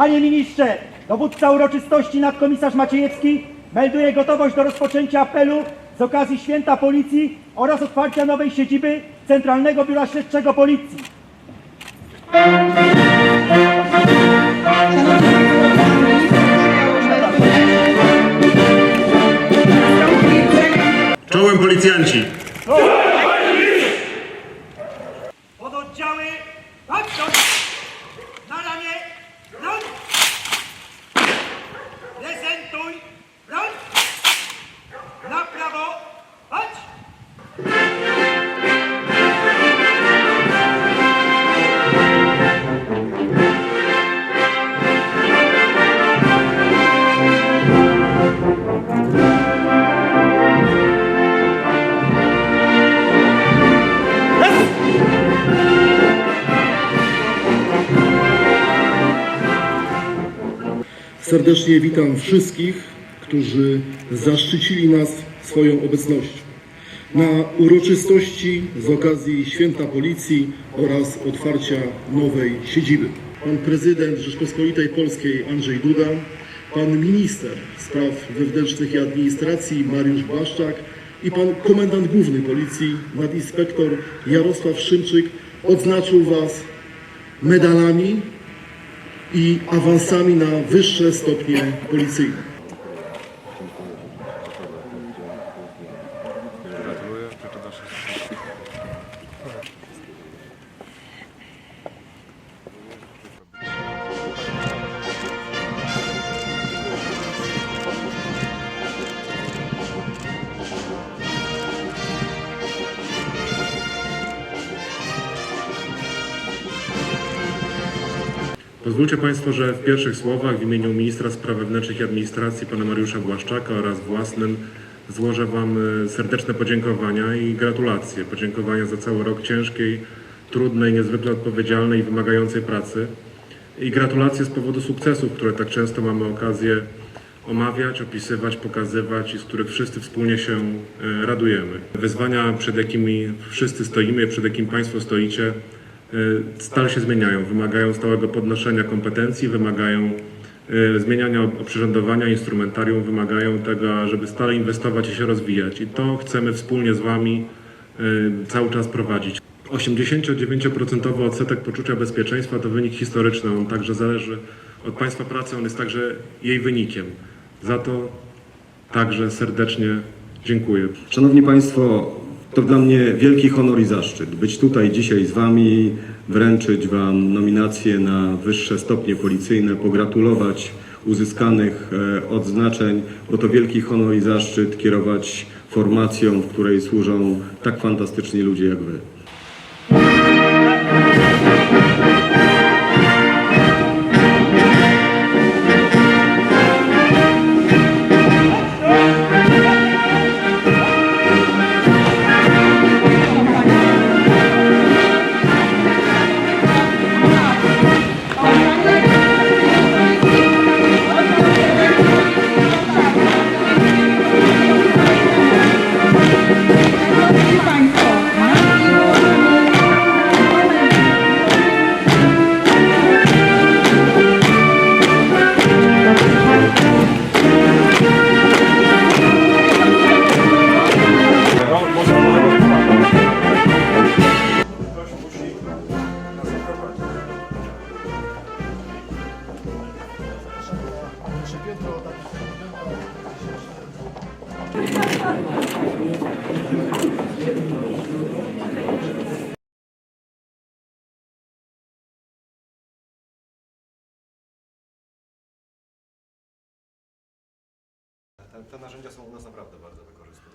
Panie ministrze, dowódca uroczystości nadkomisarz Maciejewski melduje gotowość do rozpoczęcia apelu z okazji Święta Policji oraz otwarcia nowej siedziby Centralnego Biura Śledczego Policji. Czołem policjanci! Serdecznie witam wszystkich, którzy zaszczycili nas swoją obecnością na uroczystości z okazji Święta Policji oraz otwarcia nowej siedziby. Pan prezydent Rzeczpospolitej Polskiej Andrzej Duda, pan minister spraw wewnętrznych i administracji Mariusz Błaszczak i pan komendant główny policji nadinspektor Jarosław Szymczyk odznaczył Was medalami i awansami na wyższe stopnie policyjne. Pozwólcie Państwo, że w pierwszych słowach w imieniu Ministra Spraw Wewnętrznych i Administracji Pana Mariusza Błaszczaka oraz własnym złożę Wam e, serdeczne podziękowania i gratulacje. Podziękowania za cały rok ciężkiej, trudnej, niezwykle odpowiedzialnej i wymagającej pracy. I gratulacje z powodu sukcesów, które tak często mamy okazję omawiać, opisywać, pokazywać i z których wszyscy wspólnie się e, radujemy. Wyzwania, przed jakimi wszyscy stoimy, przed jakim Państwo stoicie, stale się zmieniają, wymagają stałego podnoszenia kompetencji, wymagają e, zmieniania oprzyrządowania, instrumentarium, wymagają tego, żeby stale inwestować i się rozwijać. I to chcemy wspólnie z Wami e, cały czas prowadzić. 89% odsetek poczucia bezpieczeństwa to wynik historyczny. On także zależy od Państwa pracy, on jest także jej wynikiem. Za to także serdecznie dziękuję. Szanowni Państwo, to dla mnie wielki honor i zaszczyt być tutaj dzisiaj z Wami, wręczyć Wam nominacje na wyższe stopnie policyjne, pogratulować uzyskanych e, odznaczeń, bo to wielki honor i zaszczyt kierować formacją, w której służą tak fantastyczni ludzie jak Wy. Te, narzędzia są u nas naprawdę bardzo wykorzystywane.